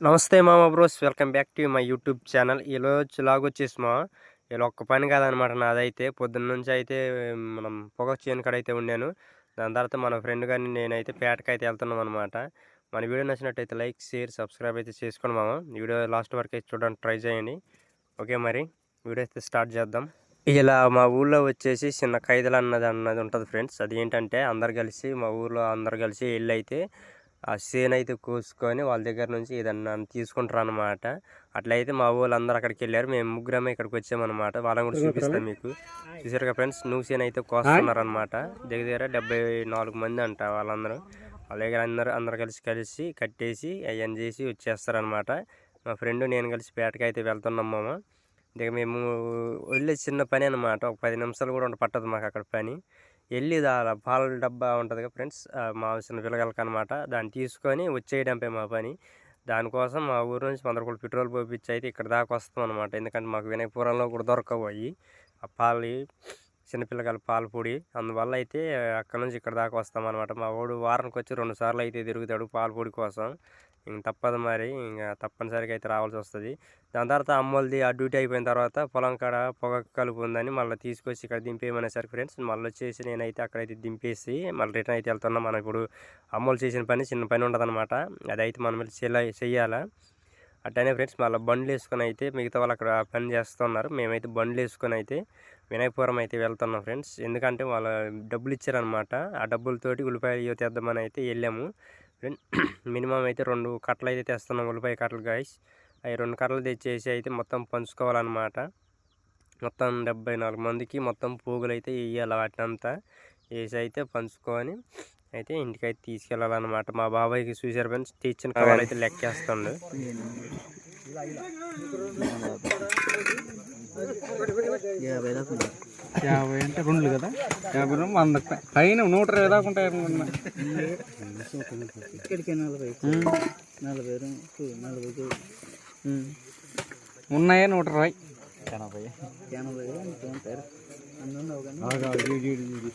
నమస్తే మామ bros welcome back to my YouTube channel. ఈరోజు లాగ్ వచ్చేసి మా ఇలా ఒక్క పని కాదనమాట నాదైతే. పొద్దున్న నుంచి అయితే మనం పొగ చేను కాడ అయితే ఉండాను. దాని తర్వాత మన ఫ్రెండ్ కానీ నేనైతే పేటకి అయితే వెళ్తున్నాం అనమాట. మన వీడియో నచ్చినట్టయితే లైక్ షేర్ సబ్స్క్రైబ్ అయితే చేసుకోండి మామ. వీడియో లాస్ట్ వరకు అయితే చూడడానికి ట్రై చేయండి. ఓకే మరి వీడియో అయితే స్టార్ట్ చేద్దాం. ఇలా మా ఊళ్ళో వచ్చేసి చిన్న ఖైదలు అన్నది అన్నది ఉంటుంది ఫ్రెండ్స్. అది ఏంటంటే అందరు కలిసి మా ఊళ్ళో అందరు కలిసి వెళ్ళి అయితే ఆ చేను అయితే కోసుకొని వాళ్ళ దగ్గర నుంచి ఏదన్నా తీసుకుంటారు అనమాట అట్లయితే మా వాళ్ళందరూ అక్కడికి వెళ్ళారు. మేము ముగ్గురమే ఇక్కడికి వచ్చామన్నమాట. వాళ్ళని కూడా చూపిస్తాం మీకు. చూసారుగా ఫ్రెండ్స్ నువ్వు చేను అయితే కోస్తున్నారు అనమాట దగ్గర దగ్గర డెబ్బై నాలుగు మంది అంట వాళ్ళందరూ. వాళ్ళ దగ్గర అందరూ అందరు కలిసి కలిసి కట్టేసి అవన్నీ చేసి వచ్చేస్తారనమాట మా ఫ్రెండ్ నేను కలిసి పేటకి అయితే వెళ్తున్నాం మామ. ఇక మేము వెళ్ళే చిన్న పని అనమాట ఒక పది నిమిషాలు కూడా పట్టదు మాకు అక్కడ పని. వెళ్ళి దా పాల డబ్బా ఉంటుంది కదా ఫ్రెండ్స్ మా చిన్న పిల్లలకి అనమాట దాన్ని తీసుకొని వచ్చేయడంపై మా పని. దానికోసం మా ఊరు నుంచి వంద రూపాయలు పెట్రోల్ పోపించి అయితే ఇక్కడ దాకా వస్తాం అనమాట ఎందుకంటే మాకు వినయపురంలో కూడా దొరకబోయి ఆ పాలు చిన్నపిల్లకాయల పాల పొడి. అందువల్ల అయితే అక్కడ నుంచి ఇక్కడ దాకా వస్తాం అనమాట మా వాడు వారానికి వచ్చి రెండు సార్లు అయితే తిరుగుతాడు పాల పొడి కోసం. ఇంక తప్పదు మరి. ఇంకా తప్పనిసరిగా అయితే రావాల్సి వస్తుంది దాని తర్వాత అమ్మోళ్ళది ఆ డ్యూటీ అయిపోయిన తర్వాత పొలం కాడ పొగ కలుపు ఉందని మళ్ళీ తీసుకొచ్చి ఇక్కడ దింపేయమనేసరికి ఫ్రెండ్స్. మళ్ళీ వచ్చేసి నేనైతే అక్కడైతే దింపేసి మళ్ళీ రిటర్న్ అయితే వెళ్తున్నాం. మనం ఇప్పుడు అమ్మోలు చేసిన పని చిన్న పని ఉండదన్నమాట. అదైతే మనం చెయ్యాలా? అట్టనే ఫ్రెండ్స్ మళ్ళీ బండ్లు వేసుకొని అయితే మిగతా వాళ్ళు అక్కడ పని చేస్తున్నారు. మేమైతే బండ్లు వేసుకొని అయితే వినాయకపురం అయితే వెళ్తున్నాం ఫ్రెండ్స్. ఎందుకంటే వాళ్ళ డబ్బులు ఇచ్చారనమాట ఆ డబ్బులతోటి ఉల్లిపాయలు ఇవ్వ తెద్దామని అయితే వెళ్ళాము. మినిమం అయితే రెండు కట్టలు అయితే తెస్తున్నాం ఉల్లిపాయ కట్టలు గాయస్ అవి రెండు కట్టలు తెచ్చేసి అయితే మొత్తం పంచుకోవాలన్నమాట. మొత్తం డెబ్బై నాలుగు మందికి మొత్తం పోగులు అయితే వేయాలి వాటినంతా. వేసి అయితే పంచుకొని అయితే ఇంటికి అయితే తీసుకెళ్ళాలన్నమాట. మా బాబాయ్కి చూసారు ఫ్రెండ్స్ టీచర్ కవర్లు అయితే లెక్కేస్తుండు. యాభై అంటే రెండు కదా యాభై రెండు వంద పైన నూట ఇరవై దాకా ఉంటాయి అనుకున్నా ఇక్కడికి నలభై నలభై రెండు నలభై ఉన్నాయా నూట ఇరవై ఎనభై కానీ